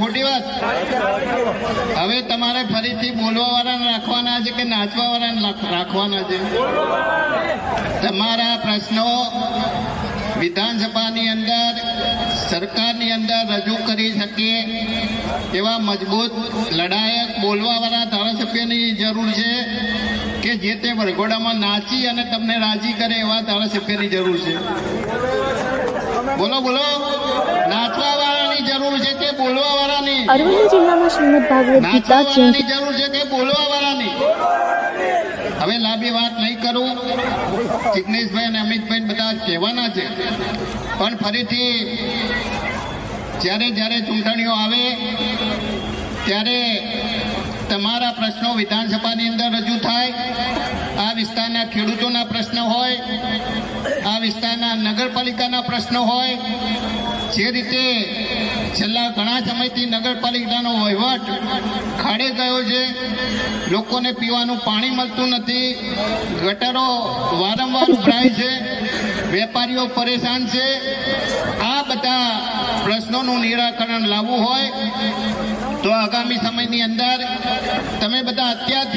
ખોટી વાત. હવે તમારે ફરીથી બોલવા વાળા રાખવાના છે કે નાચવા વાળા રાખવાના છે? તમારા પ્રશ્નો વિધાનસભાની અંદર, સરકારની અંદર રજૂ કરી શકીએ એવા મજબૂત, લડાયક, બોલવાવાળા ધારાસભ્યની જરૂર છે કે જે તે વરઘોડામાં નાચી અને તમને રાજી કરે એવા ધારાસભ્યની જરૂર છે? બોલો બોલો નાચવા વાળાની જરૂર છે કે બોલવા વાળાની અરવલ્લી જિલ્લામાં શ્રીમદ ભાગવત ગીતા જયંતિ જરૂર છે કે બોલવા વાળાની હવે લાંબી વાત નહીં કરું. જિગ્નેશભાઈ અને અમિતભાઈ બધા કહેવાના છે. પણ ફરીથી જ્યારે જ્યારે ચૂંટણીઓ આવે ત્યારે તમારા પ્રશ્નો વિધાનસભાની અંદર રજૂ થાય. આ વિસ્તારના ખેડૂતોના પ્રશ્નો હોય આ વિસ્તારના નગરપાલિકાના પ્રશ્નો હોય જે રીતે છેલ્લા ઘણા સમયથી નગરપાલિકાનો વહીવટ ખાડે ગયો છે, લોકોને પીવાનું પાણી મળતું નથી, ગટરો વારંવાર ઉભરાય છે, વેપારીઓ પરેશાન છે, આ બધા પ્રશ્નોનું નિરાકરણ લાવવું હોય તો આગામી સમયની અંદર તમે બધા અત્યાર